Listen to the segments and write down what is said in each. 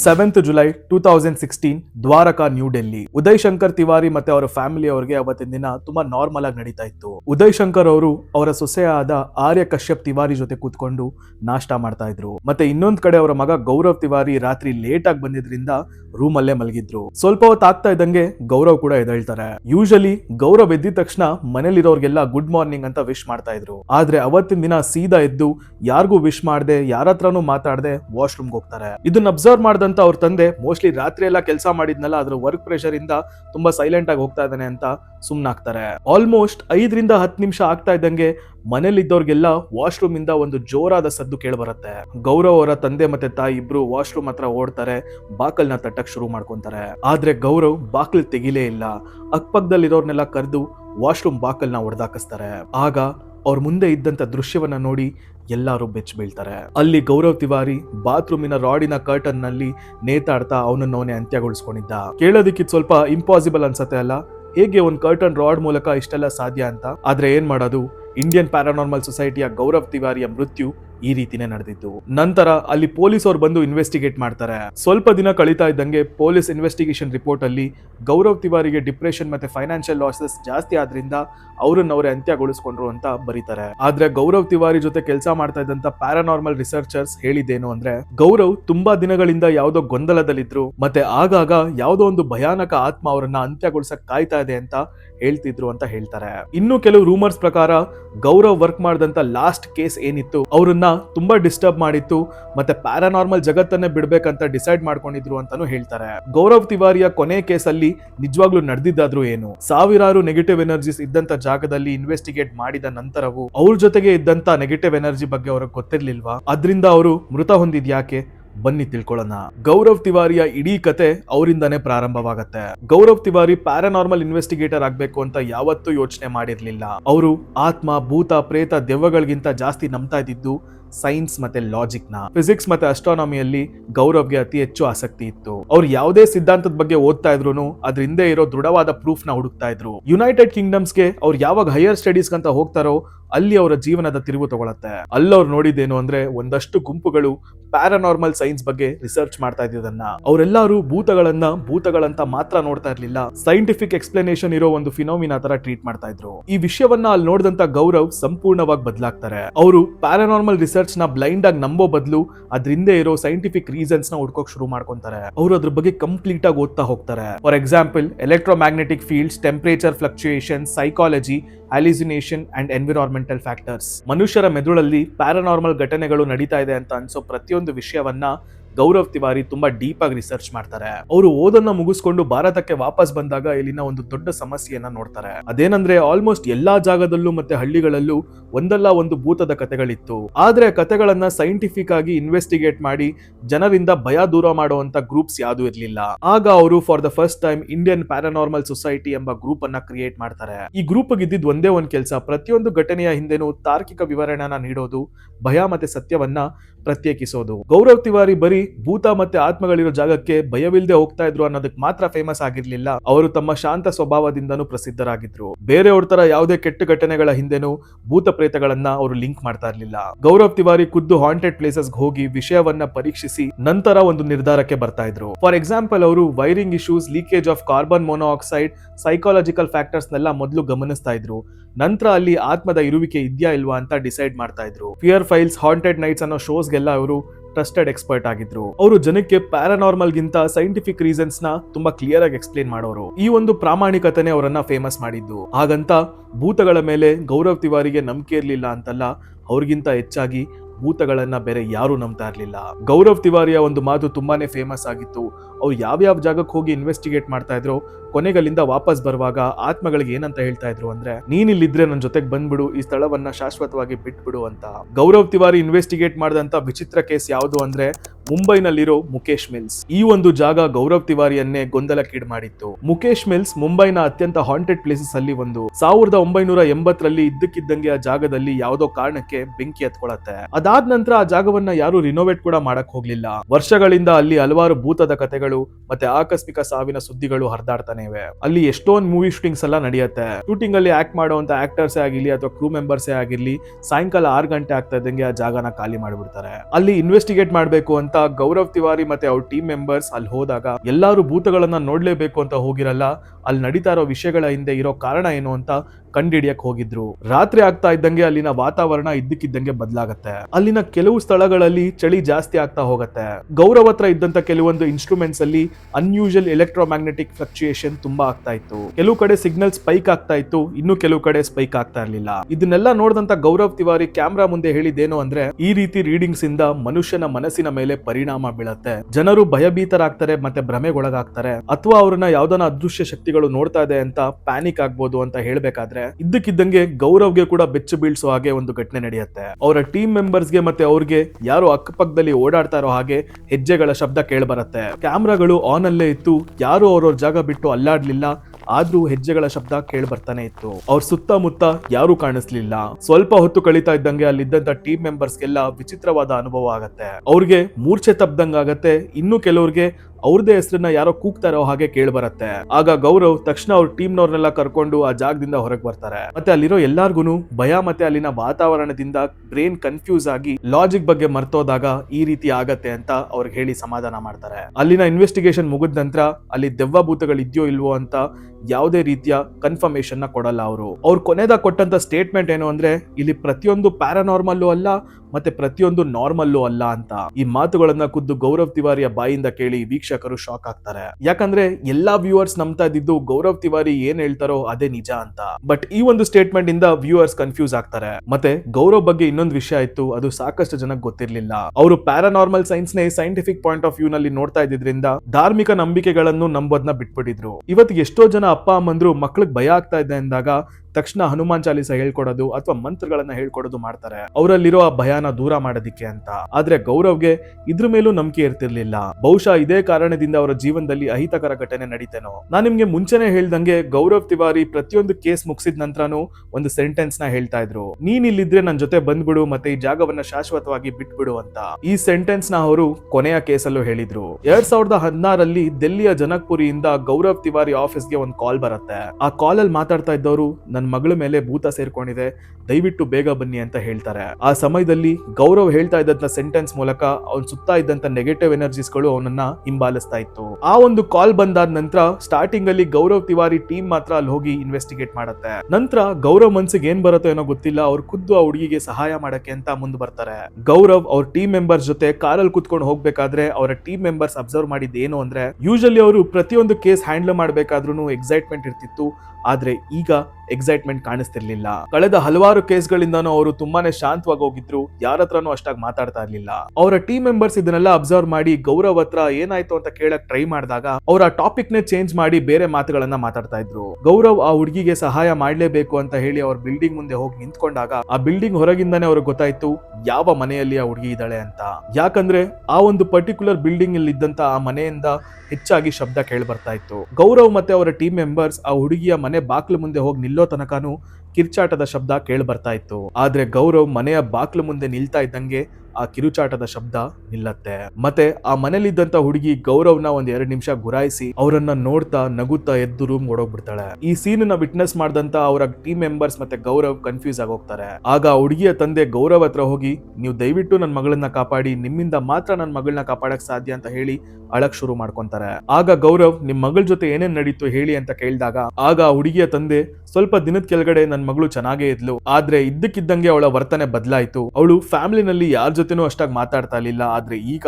Seventh July two thousand sixteen Dwarka New Delhi Uday Shankar Tiwari ಮತ್ತೆ ಅವರ family ಅವರಿಗೆ ಅವತ್ತಿನ ದಿನ ತುಂಬಾ ನಾರ್ಮಲ್ ಆಗಿ ನಡೀತಾ ಇತ್ತು. ಉದಯ್ ಶಂಕರ್ ಅವರು ಅವರ ಸೊಸೆಯಾದ ಆರ್ಯ ಕಶ್ಯಪ್ ತಿವಾರಿ ಜೊತೆ ಕೂತ್ಕೊಂಡು ನಾಷ್ಟ ಮಾಡ್ತಾ ಇದ್ರು. ಮತ್ತೆ ಇನ್ನೊಂದ್ ಕಡೆ ಅವರ ಮಗ ಗೌರವ್ ತಿವಾರಿ ರಾತ್ರಿ ಲೇಟ್ ಆಗಿ ಬಂದಿದ್ರಿಂದ ರೂಮ್ ಅಲ್ಲೇ ಮಲಗಿದ್ರು. ಸ್ವಲ್ಪ ಹೊತ್ತು ಆಗ್ತಾ ಇದ್ದಂಗೆ ಗೌರವ್ ಕೂಡ ಎದ್ದೇಳ್ತಾರೆ. ಯೂಶಲಿ ಗೌರವ್ ಎದ್ದಿದ ತಕ್ಷಣ ಮನೇಲಿರೋರ್ಗೆಲ್ಲ ಗುಡ್ ಮಾರ್ನಿಂಗ್ ಅಂತ ವಿಶ್ ಮಾಡ್ತಾ ಇದ್ರು. ಆದ್ರೆ ಅವತ್ತಿನ ದಿನ ಸೀದಾ ಎದ್ದು ಯಾರಿಗೂ ವಿಶ್ ಮಾಡದೆ ಯಾರತ್ರನೂ ಮಾತಾಡದೆ ವಾಶ್ರೂಮ್ಗೆ ಹೋಗ್ತಾರೆ. ಇದನ್ನ ಅಬ್ಸರ್ವ್ ಮಾಡಿದಂತ ಅವ್ರ ತಂದೆ ಮೋಸ್ಟ್ಲಿ ರಾತ್ರಿ ಎಲ್ಲ ಕೆಲಸ ಮಾಡಿದ್ನಲ್ಲ, ಅದ್ರ ವರ್ಕ್ ಪ್ರೆಷರ್ ಇಂದ ತುಂಬಾ ಸೈಲೆಂಟ್ ಆಗಿ ಹೋಗ್ತಾ ಇದ್ದಾನೆ ಅಂತ ಸುಮ್ನಾಗ್ತಾರೆ ಆಲ್ಮೋಸ್ಟ್ ಐದರಿಂದ ಹತ್ತು ನಿಮಿಷ ಆಗ್ತಾ ಇದ್ದಂಗೆ ಮನೇಲಿದ್ದವ್ರಿಗೆಲ್ಲ ವಾಶ್ರೂಮ್ ಇಂದ ಒಂದು ಜೋರಾದ ಸದ್ದು ಕೇಳ್ಬರತ್ತೆ. ಗೌರವ್ ಅವರ ತಂದೆ ಮತ್ತೆ ತಾಯಿ ಇಬ್ರು ವಾಶ್ರೂಮ್ ಹತ್ರ ಓಡ್ತಾರೆ, ಬಾಕಲ್ನ ತಟ್ಟಕ್ ಶುರು ಮಾಡ್ಕೊಂತಾರೆ. ಆದ್ರೆ ಗೌರವ್ ಬಾಕಲ್ ತೆಗಿಲೇ ಇಲ್ಲ. ಅಕ್ಕಪಕ್ಕದಲ್ಲಿರೋರ್ನೆಲ್ಲ ಕರೆದು ವಾಶ್ರೂಮ್ ಬಾಕಲ್ನ ಹೊಡೆದಾಕಿಸ್ತಾರೆ ಆಗ ಅವ್ರ ಮುಂದೆ ಇದ್ದಂತ ದೃಶ್ಯವನ್ನ ನೋಡಿ ಎಲ್ಲರೂ ಬೆಚ್ಚ ಬೀಳ್ತಾರೆ. ಅಲ್ಲಿ ಗೌರವ್ ತಿವಾರಿ ಬಾತ್ರೂಮಿನ ರಾಡಿನ ಕರ್ಟನ್ನಲ್ಲಿ ನೇತಾಡ್ತಾ ಅವನನ್ನವನೇ ಅಂತ್ಯಗೊಳಿಸ್ಕೊಂಡಿದ್ದ. ಕೇಳೋದಿಕ್ಕಿದ್ ಸ್ವಲ್ಪ ಇಂಪಾಸಿಬಲ್ ಅನ್ಸತ್ತೆ ಅಲ್ಲ? ಹೇಗೆ ಒಂದ್ ಕರ್ಟನ್ ರಾಡ್ ಮೂಲಕ ಇಷ್ಟೆಲ್ಲ ಸಾಧ್ಯ ಅಂತ? ಆದ್ರೆ ಏನ್ ಮಾಡೋದು? ಇಂಡಿಯನ್ ಪ್ಯಾರಾನಾರ್ಮಲ್ ಸೊಸೈಟಿಯ ಗೌರವ್ ತಿವಾರಿಯ ಮೃತ್ಯು ಈ ರೀತಿನೇ ನಡೆದಿದ್ದು. ನಂತರ ಅಲ್ಲಿ ಪೊಲೀಸ್ ಅವ್ರು ಬಂದು ಇನ್ವೆಸ್ಟಿಗೇಟ್ ಮಾಡ್ತಾರೆ. ಸ್ವಲ್ಪ ದಿನ ಕಳೀತಾ ಇದ್ದಂಗೆ ಪೊಲೀಸ್ ಇನ್ವೆಸ್ಟಿಗೇಷನ್ ರಿಪೋರ್ಟ್ ಅಲ್ಲಿ ಗೌರವ್ ತಿವಾರಿಗೆ ಡಿಪ್ರೆಷನ್ ಮತ್ತೆ ಫೈನಾನ್ಷಿಯಲ್ ಲಾಸಸ್ ಜಾಸ್ತಿ ಆದ್ರಿಂದ ಅವರನ್ನ ಅವರೇ ಅಂತ್ಯಗೊಳಿಸ್ಕೊಂಡ್ರು ಅಂತ ಬರೀತಾರೆ. ಆದ್ರೆ ಗೌರವ್ ತಿವಾರಿ ಜೊತೆ ಕೆಲಸ ಮಾಡ್ತಾ ಇದ್ದಂತ ಪ್ಯಾರಾನಾರ್ಮಲ್ ರಿಸರ್ಚರ್ಸ್ ಹೇಳಿದ್ದೇನು ಅಂದ್ರೆ, ಗೌರವ್ ತುಂಬಾ ದಿನಗಳಿಂದ ಯಾವ್ದೋ ಗೊಂದಲದಲ್ಲಿದ್ರು, ಮತ್ತೆ ಆಗಾಗ ಯಾವ್ದೋ ಒಂದು ಭಯಾನಕ ಆತ್ಮ ಅವರನ್ನ ಅಂತ್ಯಗೊಳಿಸಕ್ ಕಾಯ್ತಾ ಇದೆ ಅಂತ ಹೇಳ್ತಿದ್ರು ಅಂತ ಹೇಳ್ತಾರೆ. ಇನ್ನು ಕೆಲವು ರೂಮರ್ಸ್ ಪ್ರಕಾರ ಗೌರವ್ ವರ್ಕ್ ಮಾಡಿದಂತ ಲಾಸ್ಟ್ ಕೇಸ್ ಏನಿತ್ತು, ಅವ್ರನ್ನ ತುಂಬಾ ಡಿಸ್ಟರ್ಬ್ ಮಾಡಿತ್ತು. ಮತ್ತೆ ಪ್ಯಾರಾನಾರ್ಮಲ್ ಜಗತ್ತನ್ನೇ ಬಿಡ್ಬೇಕಂತ ಡಿಸೈಡ್ ಮಾಡ್ಕೊಂಡಿದ್ರು ಅಂತಾನು ಹೇಳ್ತಾರೆ. ಗೌರವ್ ತಿವಾರಿಯ ಕೊನೆ ಕೇಸಲ್ಲಿ ನಿಜವಾಗ್ಲೂ ನಡೆದಿದ್ದಾದ್ರೂ ಏನು? ಸಾವಿರಾರು ನೆಗೆಟಿವ್ ಎನರ್ಜಿಸ್ ಇದ್ದಂತ ಜಾಗದಲ್ಲಿ ಇನ್ವೆಸ್ಟಿಗೇಟ್ ಮಾಡಿದ ನಂತರವೂ ಅವ್ರ ಜೊತೆಗೆ ಇದ್ದಂತ ನೆಗೆಟಿವ್ ಎನರ್ಜಿ ಬಗ್ಗೆ ಅವ್ರಿಗೆ ಗೊತ್ತಿರ್ಲಿಲ್ವಾ? ಅದ್ರಿಂದ ಅವರು ಮೃತ ಹೊಂದಿದ್ಯಾಕೆ ಬನ್ನಿ ತಿಳ್ಕೊಳ್ಳೋಣ. ಗೌರವ್ ತಿವಾರಿಯ ಇಡೀ ಕತೆ ಅವರಿಂದನೇ ಪ್ರಾರಂಭವಾಗತ್ತೆ. ಗೌರವ್ ತಿವಾರಿ ಪ್ಯಾರಾನಾರ್ಮಲ್ ಇನ್ವೆಸ್ಟಿಗೇಟರ್ ಆಗ್ಬೇಕು ಅಂತ ಯಾವತ್ತೂ ಯೋಚನೆ ಮಾಡಿರ್ಲಿಲ್ಲ. ಅವರು ಆತ್ಮ, ಭೂತ, ಪ್ರೇತ, ದೆವ್ವಗಳಿಗಿಂತ ಜಾಸ್ತಿ ನಂಬ್ತಾ ಇದ್ದಿದ್ದು ಸೈನ್ಸ್ ಮತ್ತೆ ಲಾಜಿಕ್ನ ಫಿಸಿಕ್ಸ್ ಮತ್ತೆ ಅಸ್ಟ್ರಾನಮಿಯಲ್ಲಿ ಗೌರವ್ಗೆ ಅತಿ ಹೆಚ್ಚು ಆಸಕ್ತಿ ಇತ್ತು. ಅವ್ರು ಯಾವುದೇ ಸಿದ್ಧಾಂತದ ಬಗ್ಗೆ ಓದ್ತಾ ಇದ್ರು ಅದ್ರ ಹಿಂದೆ ಇರೋ ದೃಢವಾದ ಪ್ರೂಫ್ನ ಹುಡುಕ್ತಾ ಇದ್ರು. ಯುನೈಟೆಡ್ ಕಿಂಗ್ಡಮ್ಸ್ಗೆ ಅವ್ರು ಯಾವಾಗ ಹೈಯರ್ ಸ್ಟಡೀಸ್ ಅಂತ ಹೋಗ್ತಾರೋ ಅಲ್ಲಿ ಅವರ ಜೀವನದ ತಿರುವು ತಗೊಳತ್ತೆ. ಅಲ್ಲವ್ರು ನೋಡಿದ್ದೇನು ಅಂದ್ರೆ ಒಂದಷ್ಟು ಗುಂಪುಗಳು ಪ್ಯಾರಾನಾರ್ಮಲ್ ಸೈನ್ಸ್ ಬಗ್ಗೆ ರಿಸರ್ಚ್ ಮಾಡ್ತಾ ಇದ್ದಿದ್ದನ್ನ. ಅವರೆಲ್ಲರೂ ಭೂತಗಳನ್ನ, ಭೂತಗಳಂತ ಮಾತ್ರ ನೋಡ್ತಾ ಇರ್ಲಿಲ್ಲ. ಸೈಂಟಿಫಿಕ್ ಎಕ್ಸ್ಪ್ಲನೇಷನ್ ಇರೋ ಒಂದು ಫಿನೋಮಿನಾ ತರ ಟ್ರೀಟ್ ಮಾಡ್ತಾ ಇದ್ರು. ಈ ವಿಷಯವನ್ನ ಅಲ್ಲಿ ನೋಡಿದಂತ ಗೌರವ್ ಸಂಪೂರ್ಣವಾಗಿ ಬದಲಾಗ್ತಾರೆ. ಅವರು ಪ್ಯಾರಾನಾರ್ಮಲ್ ರಿಸರ್ಚ್ ನ ಬ್ಲೈಂಡ್ ಆಗಿ ನಂಬೋ ಬದಲು ಅದ್ರಿಂದ ಇರೋ ಸೈಂಟಿಫಿಕ್ ರೀಸನ್ಸ್ನ ಹುಡ್ಕೋಕ್ ಶುರು ಮಾಡ್ಕೊಂತಾರೆ. ಅವರು ಅದ್ರ ಬಗ್ಗೆ ಕಂಪ್ಲೀಟ್ ಆಗಿ ಓದ್ತಾ ಹೋಗ್ತಾರೆ. For example electromagnetic fields temperature fluctuation psychology hallucination and environmental factors ಮನುಷ್ಯರ ಮೆದುಳಲ್ಲಿ ಪ್ಯಾರಾನಾರ್ಮಲ್ ಘಟನೆಗಳು ನಡೀತಾ ಇದೆ ಅಂತ ಅನ್ಸೋ ಪ್ರತಿಯೊಂದು ವಿಷಯವನ್ನ ಗೌರವ್ ತಿವಾರಿ ತುಂಬಾ ಡೀಪ್ ಆಗಿ ರಿಸರ್ಚ್ ಮಾಡ್ತಾರೆ. ಅವರು ಓದನ್ನ ಮುಗಿಸ್ಕೊಂಡು ಭಾರತಕ್ಕೆ ವಾಪಸ್ ಬಂದಾಗ ಇಲ್ಲಿನ ಒಂದು ದೊಡ್ಡ ಸಮಸ್ಯೆಯನ್ನ ನೋಡ್ತಾರೆ. ಅದೇನಂದ್ರೆ ಆಲ್ಮೋಸ್ಟ್ ಎಲ್ಲಾ ಜಾಗದಲ್ಲೂ ಮತ್ತೆ ಹಳ್ಳಿಗಳಲ್ಲೂ ಒಂದಲ್ಲ ಒಂದು ಭೂತದ ಕಥೆಗಳಿತ್ತು. ಆದ್ರೆ ಕಥೆಗಳನ್ನ ಸೈಂಟಿಫಿಕ್ ಆಗಿ ಇನ್ವೆಸ್ಟಿಗೇಟ್ ಮಾಡಿ ಜನರಿಂದ ಭಯ ದೂರ ಮಾಡುವಂತ ಗ್ರೂಪ್ಸ್ ಯಾವ್ದು ಇರ್ಲಿಲ್ಲ. ಆಗ ಅವರು for the first time Indian paranormal society ಎಂಬ ಗ್ರೂಪ್ ಅನ್ನ ಕ್ರಿಯೇಟ್ ಮಾಡ್ತಾರೆ. ಈ ಗ್ರೂಪ್ ಇದ್ದಿದ್ ಒಂದೇ ಒಂದ್ ಕೆಲಸ, ಪ್ರತಿಯೊಂದು ಘಟನೆಯ ಹಿಂದೆನೂ ತಾರ್ಕಿಕ ವಿವರಣೆನ ನೀಡೋದು, ಭಯ ಮತ್ತೆ ಸತ್ಯವನ್ನ ಪ್ರತ್ಯೇಕಿಸೋದು. ಗೌರವ್ ತಿವಾರಿ ಬರೀ ಭೂತ ಮತ್ತೆ ಆತ್ಮಗಳಿರೋ ಜಾಗಕ್ಕೆ ಭಯವಿಲ್ಲದೆ ಹೋಗ್ತಾ ಇದ್ರು ಅನ್ನೋದಕ್ಕೆ ಮಾತ್ರ ಫೇಮಸ್ ಆಗಿರ್ಲಿಲ್ಲ. ಅವರು ತಮ್ಮ ಶಾಂತ ಸ್ವಭಾವದಿಂದನೂ ಪ್ರಸಿದ್ಧರಾಗಿದ್ರು. ಬೇರೆಯವ್ರ ತರ ಯಾವುದೇ ಕೆಟ್ಟ ಘಟನೆಗಳ ಹಿಂದೆನೂ ಭೂತ ಪ್ರೇತಗಳನ್ನ ಅವರು ಲಿಂಕ್ ಮಾಡ್ತಾ ಇರ್ಲಿಲ್ಲ. ಗೌರವ್ ತಿವಾರಿ ಖುದ್ದು ಹಾಂಟೆಡ್ ಪ್ಲೇಸಸ್ ಹೋಗಿ ವಿಷಯವನ್ನ ಪರೀಕ್ಷಿಸಿ ನಂತರ ಒಂದು ನಿರ್ಧಾರಕ್ಕೆ ಬರ್ತಾ ಇದ್ರು. ಫಾರ್ ಎಕ್ಸಾಂಪಲ್ ಅವರು wiring issues leakage of carbon monoxide psychological factors ನೆಲ್ಲ ಮೊದಲು ಗಮನಿಸ್ತಾ ಇದ್ರು. ನಂತರ ಅಲ್ಲಿ ಆತ್ಮದ ಇರುವಿಕೆ ಇದೆಯಾ ಇಲ್ವಾ ಅಂತ ಡಿಸೈಡ್ ಮಾಡ್ತಾ ಇದ್ರು. ಫಿಯರ್ ಫೈಲ್ಸ್ ಹಾಂಟೆಡ್ ನೈಟ್ಸ್ ಅನ್ನೋ ಶೋಸ್ಗೆಲ್ಲ ಅವರು ಟ್ರಸ್ಟೆಡ್ ಎಕ್ಸ್ಪರ್ಟ್ ಆಗಿದ್ರು. ಅವರು ಜನಕ್ಕೆ ಪ್ಯಾರಾನಾರ್ಮಲ್ ಗಿಂತ ಸೈಂಟಿಫಿಕ್ ರೀಸನ್ಸ್ನ ತುಂಬಾ ಕ್ಲಿಯರ್ ಆಗಿ ಎಕ್ಸ್ಪ್ಲೇನ್ ಮಾಡೋರು. ಈ ಒಂದು ಪ್ರಾಮಾಣಿಕತೆನೆ ಅವರನ್ನ ಫೇಮಸ್ ಮಾಡಿದ್ದು. ಹಾಗಂತ ಭೂತಗಳ ಮೇಲೆ ಗೌರವ್ ತಿವಾರಿಗೆ ನಂಬಿಕೆ ಇರಲಿಲ್ಲ ಅಂತಲ್ಲ, ಅವ್ರಿಗಿಂತ ಹೆಚ್ಚಾಗಿ ಭೂತಗಳನ್ನ ಬೇರೆ ಯಾರು ನಂಬ್ತಾ ಇರಲಿಲ್ಲ. ಗೌರವ್ ತಿವಾರಿಯ ಒಂದು ಮಾತು ತುಂಬಾನೇ ಫೇಮಸ್ ಆಗಿತ್ತು. ಅವ್ರು ಯಾವ್ಯಾವ ಜಾಗಕ್ಕೆ ಹೋಗಿ ಇನ್ವೆಸ್ಟಿಗೇಟ್ ಮಾಡ್ತಾ ಇದ್ರು ಕೊನೆಗಲ್ಲಿಂದ ವಾಪಸ್ ಬರುವಾಗ ಆತ್ಮಗಳಿಗೆ ಏನಂತ ಹೇಳ್ತಾ ಇದ್ರು ಅಂದ್ರೆ ನೀನ್ ಇಲ್ಲಿದ್ರೆ ನನ್ನ ಜೊತೆಗೆ ಬಂದ್ಬಿಡು, ಈ ಸ್ಥಳವನ್ನ ಶಾಶ್ವತವಾಗಿ ಬಿಟ್ಬಿಡು ಅಂತ. ಗೌರವ್ ತಿವಾರಿ ಇನ್ವೆಸ್ಟಿಗೇಟ್ ಮಾಡಿದಂತ ವಿಚಿತ್ರ ಕೇಸ್ ಯಾವುದು ಅಂದ್ರೆ, ಮುಂಬೈನಲ್ಲಿರೋ ಮುಖೇಶ್ ಮಿಲ್ಸ್. ಈ ಒಂದು ಜಾಗ ಗೌರವ್ ತಿವಾರಿಯನ್ನೇ ಗೊಂದಲಕ್ಕೀಡು ಮಾಡಿತ್ತು. ಮುಖೇಶ್ ಮಿಲ್ಸ್ ಮುಂಬೈನ ಅತ್ಯಂತ ಹಾಂಟೆಡ್ ಪ್ಲೇಸಸ್ ಅಲ್ಲಿ ಒಂದು. ಸಾವಿರದ ಒಂಬೈನೂರ ಎಂಬತ್ತರಲ್ಲಿ ಇದ್ದಕ್ಕಿದ್ದಂಗೆ ಆ ಜಾಗದಲ್ಲಿ ಯಾವುದೋ ಕಾರಣಕ್ಕೆ ಬೆಂಕಿ ಹತ್ಕೊಳತ್ತೆ. ಅದಾದ ನಂತರ ಆ ಜಾಗವನ್ನ ಯಾರು ರಿನೋವೇಟ್ ಕೂಡ ಮಾಡಕ್ ಹೋಗ್ಲಿಲ್ಲ. ವರ್ಷಗಳಿಂದ ಅಲ್ಲಿ ಹಲವಾರು ಭೂತದ ಕಥೆಗಳು ಮತ್ತೆ ಆಕಸ್ಮಿಕ ಸಾವಿನ ಸುದ್ದಿಗಳು ಹರಿದಾಡ್ತಾನೆ ಇವೆ. ಅಲ್ಲಿ ಎಷ್ಟೊಂದು ಮೂವಿ ಶೂಟಿಂಗ್ಸ್ ಎಲ್ಲ ನಡೆಯುತ್ತೆ. ಶೂಟಿಂಗ್ ಅಲ್ಲಿ ಆಕ್ಟ್ ಮಾಡುವಂತ ಆಕ್ಟರ್ಸ್ ಆಗಿರ್ಲಿ ಅಥವಾ ಕ್ರೂ ಮೆಂಬರ್ಸೇ ಆಗಿರ್ಲಿ ಸಾಯಂಕಾಲ ಆರು ಗಂಟೆ ಆಗ್ತಾ ಇದ್ದಂಗೆ ಆ ಜಾಗನ ಖಾಲಿ ಮಾಡಿಬಿಡ್ತಾರೆ. ಅಲ್ಲಿ ಇನ್ವೆಸ್ಟಿಗೇಟ್ ಮಾಡಬೇಕು ಅಂತ ಗೌರವ್ ತಿವಾರಿ ಮತ್ತೆ ಅವ್ರ ಟೀಮ್ ಮೆಂಬರ್ಸ್ ಅಲ್ಲಿ ಹೋದಾಗ ಎಲ್ಲಾರು ಭೂತಗಳನ್ನ ನೋಡ್ಲೇಬೇಕು ಅಂತ ಹೋಗಿರಲ್ಲ ಅಲ್ಲಿ ನಡೀತಾ ಇರೋ ವಿಷಯಗಳ ಹಿಂದೆ ಇರೋ ಕಾರಣ ಏನು ಅಂತ ಕಂಡಿಡಿಯಕ್ ಹೋಗಿದ್ರು. ರಾತ್ರಿ ಆಗ್ತಾ ಇದ್ದಂಗೆ ಅಲ್ಲಿನ ವಾತಾವರಣ ಇದ್ದಕ್ಕಿದ್ದಂಗೆ ಬದಲಾಗತ್ತೆ. ಅಲ್ಲಿನ ಕೆಲವು ಸ್ಥಳಗಳಲ್ಲಿ ಚಳಿ ಜಾಸ್ತಿ ಆಗ್ತಾ ಹೋಗತ್ತೆ. ಗೌರವ ಹತ್ರ ಇದ್ದಂತ ಕೆಲವೊಂದು ಇನ್ಸ್ಟ್ರೂಮೆಂಟ್ಸ್ ಅಲ್ಲಿ ಅನ್ಯೂಶಲ್ ಎಲೆಕ್ಟ್ರೋಮ್ಯಾಗ್ನೆಟಿಕ್ ಫ್ಲಕ್ಚುಯೇಷನ್ ತುಂಬಾ ಆಗ್ತಾ ಇತ್ತು. ಕೆಲವು ಕಡೆ ಸಿಗ್ನಲ್ ಸ್ಪೈಕ್ ಆಗ್ತಾ ಇತ್ತು, ಇನ್ನು ಕೆಲವು ಕಡೆ ಸ್ಪೈಕ್ ಆಗ್ತಾ ಇರ್ಲಿಲ್ಲ. ಇದನ್ನೆಲ್ಲ ನೋಡಿದಂತ ಗೌರವ್ ತಿವಾರಿ ಕ್ಯಾಮ್ರಾ ಮುಂದೆ ಹೇಳಿದೇನು ಅಂದ್ರೆ, ಈ ರೀತಿ ರೀಡಿಂಗ್ಸ್ ಇಂದ ಮನುಷ್ಯನ ಮನಸ್ಸಿನ ಮೇಲೆ ಪರಿಣಾಮ ಬೀಳತ್ತೆ. ಜನರು ಭಯಭೀತರಾಗ್ತಾರೆ ಮತ್ತೆ ಭ್ರಮೆಗೊಳಗಾಗ್ತಾರೆ. ಅಥವಾ ಅವ್ರನ್ನ ಯಾವ್ದಾನ ಅದೃಶ್ಯ ಶಕ್ತಿಗಳು ನೋಡ್ತಾ ಇದೆ ಅಂತ ಪ್ಯಾನಿಕ್ ಆಗ್ಬೋದು ಅಂತ ಹೇಳ್ಬೇಕಾದ್ರೆ ಇದ್ದಕ್ಕಿದ್ದಂಗೆ ಗೌರವ್ಗೆ ಕೂಡ ಬೆಚ್ಚು ಬೀಳ್ಸೋ ಹಾಗೆ ಒಂದು ಘಟನೆ ನಡೆಯುತ್ತೆ. ಅವರ ಟೀಮ್ ಮೆಂಬರ್ಸ್ಗೆ ಮತ್ತೆ ಅವ್ರಿಗೆ ಯಾರು ಅಕ್ಕಪಕ್ಕದಲ್ಲಿ ಓಡಾಡ್ತಾ ಇರೋ ಹಾಗೆ ಹೆಜ್ಜೆಗಳ ಶಬ್ದ ಕೇಳ್ಬರತ್ತೆ. ಕ್ಯಾಮ್ರಾಗಳು ಆನ್ ಅಲ್ಲೇ ಇತ್ತು, ಯಾರು ಅವ್ರವ್ರ ಜಾಗ ಬಿಟ್ಟು ಅಲ್ಲಾಡ್ಲಿಲ್ಲ, ಆದ್ರೂ ಹೆಜ್ಜೆಗಳ ಶಬ್ದ ಕೇಳಿ ಬರ್ತಾನೆ ಇತ್ತು. ಅವ್ರ ಸುತ್ತಮುತ್ತ ಯಾರು ಕಾಣಿಸ್ಲಿಲ್ಲ. ಸ್ವಲ್ಪ ಹೊತ್ತು ಕಳೀತಾ ಇದ್ದಂಗೆ ಅಲ್ಲಿದ್ದಂತ ಟೀಮ್ ಮೆಂಬರ್ಸ್ ಗೆಲ್ಲ ವಿಚಿತ್ರವಾದ ಅನುಭವ ಆಗತ್ತೆ. ಅವ್ರಿಗೆ ಮೂರ್ಛೆ ತಪ್ಪದಂಗ ಆಗತ್ತೆ ಇನ್ನು ಕೆಲವ್ರಿಗೆ ಅವ್ರದೇ ಹೆಸರನ್ನ ಯಾರೋ ಕೂಗ್ತಾರೋ ಹಾಗೆ ಕೇಳಿ ಬರತ್ತೆ ಆಗ ಗೌರವ್ ತಕ್ಷಣ ಅವ್ರ ಟೀಮ್ನವ್ರನ್ನೆಲ್ಲ ಕರ್ಕೊಂಡು ಆ ಜಾಗದಿಂದ ಹೊರಗೆ ಬರ್ತಾರೆ. ಮತ್ತೆ ಅಲ್ಲಿರೋ ಎಲ್ಲಾರ್ಗುನು ಭಯ ಮತ್ತೆ ಅಲ್ಲಿನ ವಾತಾವರಣದಿಂದ ಬ್ರೈನ್ ಕನ್ಫ್ಯೂಸ್ ಆಗಿ ಲಾಜಿಕ್ ಬಗ್ಗೆ ಮರ್ತೋದಾಗ ಈ ರೀತಿ ಆಗತ್ತೆ ಅಂತ ಅವ್ರಿಗೆ ಹೇಳಿ ಸಮಾಧಾನ ಮಾಡ್ತಾರೆ. ಅಲ್ಲಿನ ಇನ್ವೆಸ್ಟಿಗೇಷನ್ ಮುಗಿದ ನಂತರ ಅಲ್ಲಿ ದೆವ್ವ ಭೂತಗಳು ಇದೆಯೋ ಇಲ್ವೋ ಅಂತ ಯಾವುದೇ ರೀತಿಯ ಕನ್ಫರ್ಮೇಶನ್ನ ಕೊಡಲ್ಲ ಅವರು. ಅವ್ರು ಕೊನೆದಾಗ ಕೊಟ್ಟಂತ ಸ್ಟೇಟ್ಮೆಂಟ್ ಏನು ಅಂದ್ರೆ ಇಲ್ಲಿ ಪ್ರತಿಯೊಂದು ಪ್ಯಾರಾನಾರ್ಮಲ್ಲು ಅಲ್ಲ ಮತ್ತೆ ಪ್ರತಿಯೊಂದು ನಾರ್ಮಲ್ಲೂ ಅಲ್ಲ ಅಂತ. ಈ ಮಾತುಗಳನ್ನ ಖುದ್ದು ಗೌರವ್ ತಿವಾರಿಯ ಬಾಯಿಂದ ಕೇಳಿ ವೀಕ್ಷಕರು ಶಾಕ್ ಆಗ್ತಾರೆ. ಯಾಕಂದ್ರೆ ಎಲ್ಲಾ ವ್ಯೂವರ್ಸ್ ನಂಬ್ತಾ ಇದ್ದಿದ್ದು ಗೌರವ್ ತಿವಾರಿ ಏನ್ ಹೇಳ್ತಾರೋ ಅದೇ ನಿಜ ಅಂತ. ಬಟ್ ಈ ಒಂದು ಸ್ಟೇಟ್ಮೆಂಟ್ ಇಂದ ವ್ಯೂವರ್ಸ್ ಕನ್ಫ್ಯೂಸ್ ಆಗ್ತಾರೆ. ಮತ್ತೆ ಗೌರವ್ ಬಗ್ಗೆ ಇನ್ನೊಂದು ವಿಷಯ ಇತ್ತು, ಅದು ಸಾಕಷ್ಟು ಜನಕ್ಕೆ ಗೊತ್ತಿರ್ಲಿಲ್ಲ. ಅವರು ಪ್ಯಾರಾನಾರ್ಮಲ್ ಸೈನ್ಸ್ ನೇ ಸೈಂಟಿಫಿಕ್ ಪಾಯಿಂಟ್ ಆಫ್ ವ್ಯೂ ನಲ್ಲಿ ನೋಡ್ತಾ ಇದ್ರಿಂದ ಧಾರ್ಮಿಕ ನಂಬಿಕೆಗಳನ್ನು ನಂಬೋದನ್ನ ಬಿಟ್ಬಿಟ್ಟಿದ್ರು. ಇವತ್ತು ಎಷ್ಟೋ ಜನ ಅಪ್ಪ, ಅಮ್ಮಂದ್ರು ಮಕ್ಳಿಗೆ ಭಯ ಆಗ್ತಾ ಇದೆ ಅಂದಾಗ ತಕ್ಷಣ ಹನುಮಾನ್ ಚಾಲೀಸ ಹೇಳ್ಕೊಡೋದು ಅಥವಾ ಮಂತ್ರಗಳನ್ನ ಹೇಳ್ಕೊಡೋದು ಮಾಡ್ತಾರೆ. ಅವರಲ್ಲಿರೋ ಆ ಭಯನ ದೂರ ಮಾಡೋದಿಕ್ಕೆ ಅಂತ. ಆದ್ರೆ ಗೌರವ್ಗೆ ಇದ್ರ ಮೇಲೂ ನಂಬಿಕೆ ಇರ್ತಿರ್ಲಿಲ್ಲ. ಬಹುಶಃ ಇದೇ ಕಾರಣದಿಂದ ಅವರ ಜೀವನದಲ್ಲಿ ಅಹಿತಕರ ಘಟನೆ ನಡೀತೇನೋ. ನಾನು ನಿಮ್ಗೆ ಮುಂಚೆನೆ ಹೇಳ್ದಂಗೆ ಗೌರವ್ ತಿವಾರಿ ಪ್ರತಿಯೊಂದು ಕೇಸ್ ಮುಗಿಸಿದ ನಂತರನು ಒಂದು ಸೆಂಟೆನ್ಸ್ನ ಹೇಳ್ತಾ ಇದ್ರು. ನೀನ್ ಇಲ್ಲಿದ್ರೆ ನನ್ ಜೊತೆ ಬಂದ್ಬಿಡು ಮತ್ತೆ ಈ ಜಾಗವನ್ನ ಶಾಶ್ವತವಾಗಿ ಬಿಟ್ಬಿಡು ಅಂತ. ಈ ಸೆಂಟೆನ್ಸ್ನ ಅವರು ಕೊನೆಯ ಕೇಸಲ್ಲೂ ಹೇಳಿದ್ರು. ಎರಡ್ ಸಾವಿರದ ಹದಿನಾರಲ್ಲಿ ದೆಲ್ಲಿಯ ಜನಕ್ಪುರಿಯಿಂದ ಗೌರವ್ ತಿವಾರಿ ಆಫೀಸ್ಗೆ ಒಂದು ಕಾಲ್ ಬರುತ್ತೆ. ಆ ಕಾಲ್ ಅಲ್ಲಿ ಮಾತಾಡ್ತಾ ಇದ್ದವರು ಮಗಳ ಮೇಲೆ ಭೂತ ಸೇರ್ಕೊಂಡಿದೆ, ದಯವಿಟ್ಟು ಬೇಗ ಬನ್ನಿ ಅಂತ ಹೇಳ್ತಾರೆ. ಆ ಸಮಯದಲ್ಲಿ ಗೌರವ್ ಹೇಳ್ತಾ ಇದ್ದಂತ ಸೆಂಟೆನ್ಸ್ ಮೂಲಕ ಅವ್ನ ಸುತ್ತ ಇದ್ದಂತ ನೆಗೆಟಿವ್ ಎನರ್ಜೀಸ್ಗಳು ಅವನನ್ನ ಹಿಂಬಾಲಿಸ್ತಾ ಇತ್ತು. ಆ ಒಂದು ಕಾಲ್ ಬಂದಾದ ನಂತರ ಸ್ಟಾರ್ಟಿಂಗ್ ಅಲ್ಲಿ ಗೌರವ್ ತಿವಾರಿ ಟೀಮ್ ಮಾತ್ರ ಅಲ್ಲಿ ಹೋಗಿ ಇನ್ವೆಸ್ಟಿಗೇಟ್ ಮಾಡುತ್ತೆ. ನಂತರ ಗೌರವ್ ಮನ್ಸಿಗೆ ಏನ್ ಬರುತ್ತೋ ಏನೋ ಗೊತ್ತಿಲ್ಲ, ಅವ್ರು ಖುದ್ದು ಆ ಹುಡುಗಿಗೆ ಸಹಾಯ ಮಾಡಕ್ಕೆ ಅಂತ ಮುಂದ್ ಬರ್ತಾರೆ. ಗೌರವ್ ಅವ್ರ ಟೀಮ್ ಮೆಂಬರ್ಸ್ ಜೊತೆ ಕಾರಲ್ಲಿ ಕುತ್ಕೊಂಡು ಹೋಗ್ಬೇಕಾದ್ರೆ ಅವರ ಟೀಮ್ ಮೆಂಬರ್ಸ್ ಅಬ್ಸರ್ವ್ ಮಾಡಿದ್ದು ಏನು ಅಂದ್ರೆ ಯೂಶಲಿ ಅವರು ಪ್ರತಿಯೊಂದು ಕೇಸ್ ಹ್ಯಾಂಡಲ್ ಮಾಡ್ಬೇಕಾದ್ರೂ ಎಕ್ಸೈಟ್ಮೆಂಟ್ ಇರ್ತಿತ್ತು, ಆದ್ರೆ ಈಗ ಎಕ್ಸೈಟ್ಮೆಂಟ್ ಕಾಣಿಸ್ತಿರ್ಲಿಲ್ಲ. ಕಳೆದ ಹಲವಾರು ಕೇಸ್ಗಳಿಂದನೂ ಅವರು ತುಂಬಾನೇ ಶಾಂತವಾಗಿ ಹೋಗಿದ್ರು. ಯಾರ ಹತ್ರನೂ ಅಷ್ಟಾಗಿ ಮಾತಾಡ್ತಾ ಇರ್ಲಿಲ್ಲ. ಅವರ ಟೀಮ್ ಮೆಂಬರ್ಸ್ ಇದನ್ನೆಲ್ಲ ಅಬ್ಸರ್ವ್ ಮಾಡಿ, ಗೌರವ್ ಹತ್ರ ಏನಾಯ್ತು ಅಂತ ಕೇಳಕ್ ಟ್ರೈ ಮಾಡಿದಾಗ, ಅವ್ರ ಟಾಪಿಕ್ ನೇ ಚೇಂಜ್ ಮಾಡಿ ಬೇರೆ ಮಾತುಗಳನ್ನ ಮಾತಾಡ್ತಾ ಇದ್ರು. ಗೌರವ್ ಆ ಹುಡುಗಿಗೆ ಸಹಾಯ ಮಾಡ್ಲೇಬೇಕು ಅಂತ ಹೇಳಿ ಅವ್ರ ಬಿಲ್ಡಿಂಗ್ ಮುಂದೆ ಹೋಗಿ ನಿಂತ್ಕೊಂಡಾಗ, ಆ ಬಿಲ್ಡಿಂಗ್ ಹೊರಗಿಂದಾನೆ ಅವ್ರಿಗೆ ಗೊತ್ತಾಯ್ತು, ಯಾವ ಮನೆಯಲ್ಲಿ ಆ ಹುಡುಗಿ ಇದ್ದಾಳೆ ಅಂತ. ಯಾಕಂದ್ರೆ, ಆ ಒಂದು ಪರ್ಟಿಕ್ಯುಲರ್ ಬಿಲ್ಡಿಂಗ್ ಅಲ್ಲಿ ಇದ್ದಂತ ಆ ಮನೆಯಿಂದ ಹೆಚ್ಚಾಗಿ ಶಬ್ದ ಕೇಳಿ ಬರ್ತಾ ಇತ್ತು. ಗೌರವ್ ಮತ್ತೆ ಅವರ ಟೀಮ್ ಮೆಂಬರ್ಸ್ ಆ ಹುಡುಗಿಯ ಮನೆ ಬಾಕ್ಲು ಮುಂದೆ ಹೋಗಿ ನಿಲ್ಲೋ 田中の ಕಿರ್ಚಾಟದ ಶಬ್ದ ಕೇಳಿ ಬರ್ತಾ ಇತ್ತು. ಆದ್ರೆ ಗೌರವ್ ಮನೆಯ ಬಾಕ್ಲು ಮುಂದೆ ನಿಲ್ತಾ ಇದ್ದಂಗೆ ಆ ಕಿರುಚಾಟದ ಶಬ್ದ ನಿಲ್ಲತ್ತೆ. ಮತ್ತೆ ಆ ಮನೇಲಿದ್ದಂತ ಹುಡುಗಿ ಗೌರವ್ನ ಒಂದ್ ಎರಡ್ ನಿಮಿಷ ಗುರಾಯಿಸಿ ಅವರನ್ನ ನೋಡ್ತಾ ನಗುತ್ತಾ ಎದ್ದು ರೂಮ್ ಓಡೋಗ್ಬಿಡ್ತಾಳೆ. ಈ ಸೀನ್ನ ವಿಟ್ನೆಸ್ ಮಾಡಿದಂತ ಅವರ ಟೀಮ್ ಮೆಂಬರ್ಸ್ ಮತ್ತೆ ಗೌರವ್ ಕನ್ಫ್ಯೂಸ್ ಆಗಿ ಹೋಗ್ತಾರೆ. ಆಗ ಆ ಹುಡುಗಿಯ ತಂದೆ ಗೌರವ್ ಹತ್ರ ಹೋಗಿ, ನೀವು ದಯವಿಟ್ಟು ನನ್ನ ಮಗಳನ್ನ ಕಾಪಾಡಿ, ನಿಮ್ಮಿಂದ ಮಾತ್ರ ನನ್ನ ಮಗಳನ್ನ ಕಾಪಾಡಕ್ ಸಾಧ್ಯ ಅಂತ ಹೇಳಿ ಅಳಕ್ ಶುರು ಮಾಡ್ಕೊಂತಾರೆ. ಆಗ ಗೌರವ್, ನಿಮ್ ಮಗಳ ಜೊತೆ ಏನೇನ್ ನಡೀತು ಹೇಳಿ ಅಂತ ಕೇಳಿದಾಗ, ಆಗ ಆ ಹುಡುಗಿಯ ತಂದೆ, ಸ್ವಲ್ಪ ದಿನದ ಕೆಳಗಡೆ ನನ್ನ ಮಗಳು ಚೆನ್ನಾಗೇ ಇದ್ಲು. ಆದ್ರೆ ಇದ್ದಕ್ಕಿದ್ದಂಗೆ ಅವಳ ವರ್ತನೆ ಬದಲಾಯಿತು. ಅವಳು ಫ್ಯಾಮಿಲಿನಲ್ಲಿ ಯಾರ ಜೊತೆನೂ ಅಷ್ಟಾಗಿ ಮಾತಾಡ್ತಾ ಇರ್ಲಿಲ್ಲ. ಆದ್ರೆ ಈಗ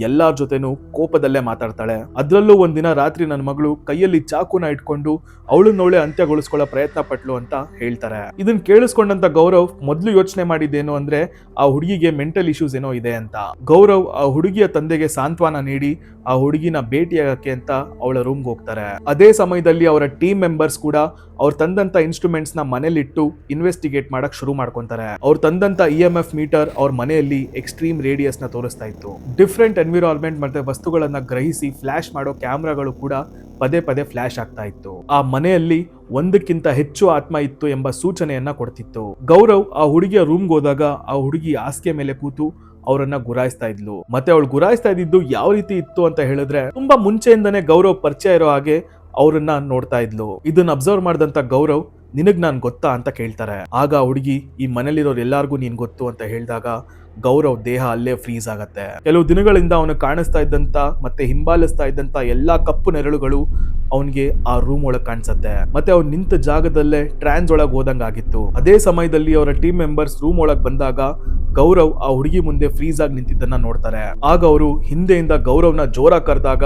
ಎಲ್ಲಾರ ಜೊತೆನೂ ಕೋಪದಲ್ಲೇ ಮಾತಾಡ್ತಾಳೆ. ಅದ್ರಲ್ಲೂ ಒಂದಿನ ರಾತ್ರಿ ನನ್ನ ಮಗಳು ಕೈಯಲ್ಲಿ ಚಾಕುನ ಇಟ್ಕೊಂಡು ಅವಳನ್ನವಳೆ ಅಂತ್ಯಗೊಳಿಸ್ಕೊಳ್ಳೋ ಪ್ರಯತ್ನ ಪಟ್ಲು ಅಂತ ಹೇಳ್ತಾರೆ. ಇದನ್ನ ಕೇಳಿಸ್ಕೊಂಡಂತ ಗೌರವ್ ಮೊದಲು ಯೋಚನೆ ಮಾಡಿದ್ದೇನು ಅಂದ್ರೆ, ಆ ಹುಡುಗಿಗೆ ಮೆಂಟಲ್ ಇಶ್ಯೂಸ್ ಏನೋ ಇದೆ ಅಂತ. ಗೌರವ್ ಆ ಹುಡುಗಿಯ ತಂದೆಗೆ ಸಾಂತ್ವನ ನೀಡಿ ಆ ಹುಡುಗಿನ ಭೇಟಿಯಾಗಕ್ಕೆ ಅಂತ ಅವಳ ರೂಮ್ಗೆ ಹೋಗ್ತಾರೆ. ಅದೇ ಸಮಯದಲ್ಲಿ ಅವರ ಟೀಮ್ ಮೆಂಬರ್ಸ್ ಕೂಡ ಅವ್ರು ತಂದಂತ ಇನ್ಸ್ಟ್ರೂಮೆಂಟ್ಸ್ನ ಮನೇಲಿಟ್ಟು ಇನ್ವೆಸ್ಟಿಗೇಟ್ ಮಾಡಕ್ ಶುರು ಮಾಡ್ಕೊಂತಾರೆ. ಅವ್ರು ತಂದಂತ ಇ ಎಂ ಎಫ್ ಮೀಟರ್ ಅವ್ರ ಮನೆಯಲ್ಲಿ ಎಕ್ಸ್ಟ್ರೀಮ್ ರೇಡಿಯಸ್ನ ತೋರಿಸ್ತಾ ಇತ್ತು. ಡಿಫ್ರೆಂಟ್ ಎನ್ವಿರಾನ್ಮೆಂಟ್ ಮತ್ತೆ ವಸ್ತುಗಳನ್ನ ಗ್ರಹಿಸಿ ಫ್ಲಾಶ್ ಮಾಡೋ ಕ್ಯಾಮ್ರಾಗಳು ಕೂಡ ಪದೇ ಪದೇ ಫ್ಲ್ಯಾಶ್ ಆಗ್ತಾ ಇತ್ತು. ಆ ಮನೆಯಲ್ಲಿ ಒಂದಕ್ಕಿಂತ ಹೆಚ್ಚು ಆತ್ಮ ಇತ್ತು ಎಂಬ ಸೂಚನೆಯನ್ನ ಕೊಡ್ತಿತ್ತು. ಗೌರವ್ ಆ ಹುಡುಗಿಯ ರೂಮ್ಗೆ ಹೋದಾಗ ಆ ಹುಡುಗಿ ಹಾಸಿಗೆ ಮೇಲೆ ಕೂತು ಅವರನ್ನ ಗುರಾಯಿಸ್ತಾ ಇದ್ಲು. ಮತ್ತೆ ಅವಳು ಗುರಾಯಿಸ್ತಾ ಇದ್ದಿದ್ದು ಯಾವ ರೀತಿ ಇತ್ತು ಅಂತ ಹೇಳಿದ್ರೆ ತುಂಬಾ ಮುಂಚೆಯಿಂದನೇ ಗೌರವ್ ಪರಿಚಯ ಇರೋ ಹಾಗೆ ಅವರನ್ನ ನೋಡ್ತಾ ಇದ್ಲು. ಇದನ್ನ ಅಬ್ಸರ್ವ್ ಮಾಡಿದಂತ ಗೌರವ್ ನಿನಗ್ ನಾನು ಗೊತ್ತಾ ಅಂತ ಕೇಳ್ತಾರೆ. ಆಗ ಹುಡುಗಿ, ಈ ಮನೇಲಿರೋರು ಎಲ್ಲಾರ್ಗೂ ನೀನ್ ಗೊತ್ತು ಅಂತ ಹೇಳಿದಾಗ ಗೌರವ್ ದೇಹ ಅಲ್ಲೇ ಫ್ರೀಸ್ ಆಗತ್ತೆ. ಕೆಲವು ದಿನಗಳಿಂದ ಅವನು ಕಾಣಿಸ್ತಾ ಇದ್ದಂತ ಮತ್ತೆ ಹಿಂಬಾಲಿಸ್ತಾ ಇದ್ದಂತ ಎಲ್ಲಾ ಕಪ್ಪು ನೆರಳುಗಳು ಅವನಿಗೆ ಆ ರೂಮ್ ಒಳಗೆ ಕಾಣಿಸತ್ತೆ. ಮತ್ತೆ ಅವ್ನು ನಿಂತ ಜಾಗದಲ್ಲೇ ಟ್ರಾನ್ಸ್ ಒಳಗೆ ಹೋದಂಗಾಗಿತ್ತು. ಅದೇ ಸಮಯದಲ್ಲಿ ಅವರ ಟೀಮ್ ಮೆಂಬರ್ಸ್ ರೂಮ್ ಒಳಗೆ ಬಂದಾಗ ಗೌರವ್ ಆ ಹುಡುಗಿ ಮುಂದೆ ಫ್ರೀಸ್ ಆಗಿ ನಿಂತಿದ್ದನ್ನ ನೋಡ್ತಾರೆ. ಆಗ ಅವರು ಹಿಂದೆಯಿಂದ ಗೌರವ್ನ ಜೋರ ಕರೆದಾಗ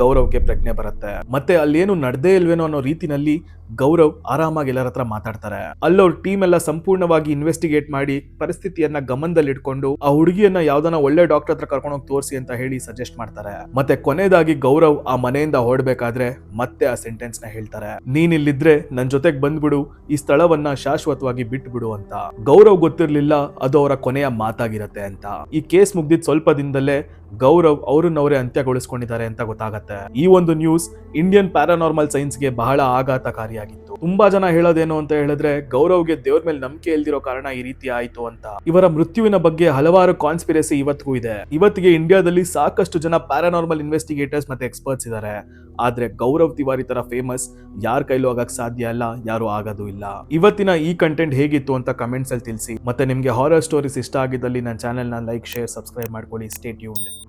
ಗೌರವ್ಗೆ ಪ್ರಜ್ಞೆ ಬರುತ್ತೆ. ಮತ್ತೆ ಅಲ್ಲೇನು ನಡ್ದೇ ಇಲ್ವೇನೋ ಅನ್ನೋ ರೀತಿನಲ್ಲಿ ಗೌರವ್ ಆರಾಮಾಗಿ ಎಲ್ಲರ ಹತ್ರ ಮಾತಾಡ್ತಾರೆ. ಅಲ್ಲವ್ರ ಟೀಮ್ ಎಲ್ಲ ಸಂಪೂರ್ಣವಾಗಿ ಇನ್ವೆಸ್ಟಿಗೇಟ್ ಮಾಡಿ ಪರಿಸ್ಥಿತಿಯನ್ನ ಗಮನದಲ್ಲಿಟ್ಕೊಂಡು ಆ ಹುಡುಗಿಯನ್ನ ಯಾವ್ದನ್ನ ಒಳ್ಳೆ ಡಾಕ್ಟರ್ ಹತ್ರ ಕರ್ಕೊಂಡು ಹೋಗಿ ತೋರಿಸಿ ಅಂತ ಹೇಳಿ ಸಜೆಸ್ಟ್ ಮಾಡ್ತಾರೆ. ಮತ್ತೆ ಕೊನೆಯದಾಗಿ ಗೌರವ್ ಆ ಮನೆಯಿಂದ ಹೊರಡ್ಬೇಕಾದ್ರೆ ಮತ್ತೆ ಆ ಸೆಂಟೆನ್ಸ್ನ ಹೇಳ್ತಾರೆ. ನೀನ್ ಇಲ್ಲಿದ್ರೆ ನನ್ ಜೊತೆಗ್ ಬಂದ್ಬಿಡು, ಈ ಸ್ಥಳವನ್ನ ಶಾಶ್ವತವಾಗಿ ಬಿಟ್ಬಿಡು ಅಂತ. ಗೌರವ್ ಗೊತ್ತಿರ್ಲಿಲ್ಲ ಅದು ಅವರ ಕೊನೆಯ ಮಾತಾಗಿರತ್ತೆ ಅಂತ. ಈ ಕೇಸ್ ಮುಗ್ದಿದ್ ಸ್ವಲ್ಪ ದಿನದಲ್ಲೇ ಗೌರವ್ ಅವ್ರನ್ನವರೇ ಅಂತ್ಯಗೊಳಿಸ್ಕೊಂಡಿದ್ದಾರೆ ಅಂತ ಗೊತ್ತಾಗತ್ತೆ. ಈ ಒಂದು ನ್ಯೂಸ್ ಇಂಡಿಯನ್ ಪ್ಯಾರಾನಾರ್ಮಲ್ ಸೈನ್ಸ್ಗೆ ಬಹಳ ಆಘಾತಕಾರಿಯಾಗಿತ್ತು ತುಂಬಾ ಜನ ಹೇಳೋದೇನು ಅಂತ ಹೇಳಿದ್ರೆ, ಗೌರವ್ಗೆ ದೇವ್ರ ಮೇಲೆ ನಂಬಿಕೆ ಇಲ್ದಿರೋ ಕಾರಣ ಈ ರೀತಿ ಆಯ್ತು ಅಂತ. ಇವರ ಮೃತ್ಯುವಿನ ಬಗ್ಗೆ ಹಲವಾರು ಕಾನ್ಸ್ಪಿರಸಿ ಇವತ್ತಿಗೂ ಇದೆ. ಇವತ್ತಿಗೆ ಇಂಡಿಯಾದಲ್ಲಿ ಸಾಕಷ್ಟು ಜನ ಪ್ಯಾರಾನಾರ್ಮಲ್ ಇನ್ವೆಸ್ಟಿಗೇಟರ್ಸ್ ಮತ್ತೆ ಎಕ್ಸ್ಪರ್ಟ್ಸ್ ಇದ್ದಾರೆ ಆದ್ರೆ ಗೌರವ್ ತಿವಾರಿ ತರ ಫೇಮಸ್ ಯಾರ ಕೈಲೂ ಆಗಕ್ ಸಾಧ್ಯ ಅಲ್ಲ ಯಾರು ಆಗೋದು ಇಲ್ಲ. ಇವತ್ತಿನ ಈ ಕಂಟೆಂಟ್ ಹೇಗಿತ್ತು ಅಂತ ಕಮೆಂಟ್ಸ್ ಅಲ್ಲಿ ತಿಳಿಸಿ. ಮತ್ತೆ ನಿಮ್ಗೆ ಹಾರರ್ ಸ್ಟೋರೀಸ್ ಇಷ್ಟ ಆಗಿದ್ದಲ್ಲಿ ನನ್ನ ಚಾನೆಲ್ನ ಲೈಕ್ ಶೇರ್ ಸಬ್ಸ್ಕ್ರೈಬ್ ಮಾಡ್ಕೊಳ್ಳಿ. Stay tuned